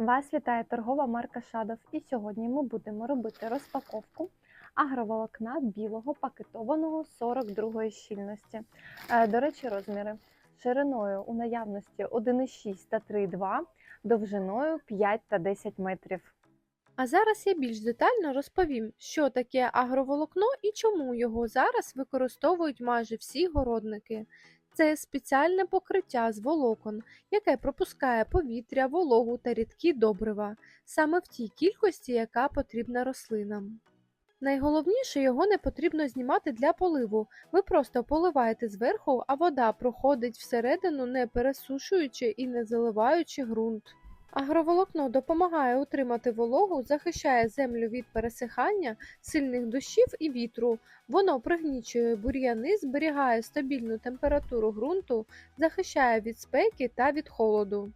Вас вітає торгова марка Шадов. І сьогодні ми будемо робити розпаковку агроволокна білого пакетованого 42 щільності. Е, До речі, розміри шириною у наявності 1,6 та 3,2, довжиною 5 та 10 метрів. А зараз я більш детально розповім, що таке агроволокно і чому його зараз використовують майже всі городники. Це спеціальне покриття з волокон, яке пропускає повітря, вологу та рідкі добрива, саме в тій кількості, яка потрібна рослинам. Найголовніше його не потрібно знімати для поливу. Ви просто поливаєте зверху, а вода проходить всередину, не пересушуючи і не заливаючи ґрунт. Агроволокно допомагає утримати вологу, захищає землю від пересихання, сильних дощів і вітру. Воно пригнічує бур'яни, зберігає стабільну температуру ґрунту, захищає від спеки та від холоду.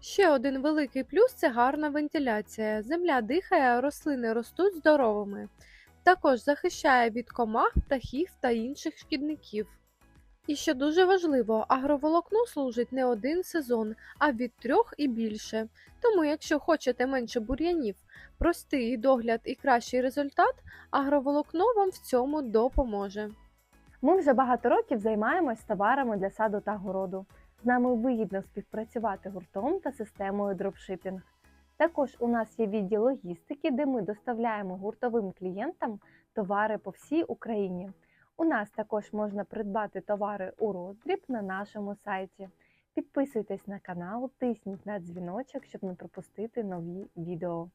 Ще один великий плюс це гарна вентиляція. Земля дихає, а рослини ростуть здоровими. Також захищає від комах, птахів та інших шкідників. І що дуже важливо, агроволокно служить не один сезон, а від трьох і більше. Тому, якщо хочете менше бур'янів, простий догляд і кращий результат, агроволокно вам в цьому допоможе. Ми вже багато років займаємось товарами для саду та городу. З нами вигідно співпрацювати гуртом та системою дропшипінг. Також у нас є відділ логістики, де ми доставляємо гуртовим клієнтам товари по всій Україні. У нас також можна придбати товари у роздріб на нашому сайті. Підписуйтесь на канал, тисніть на дзвіночок, щоб не пропустити нові відео.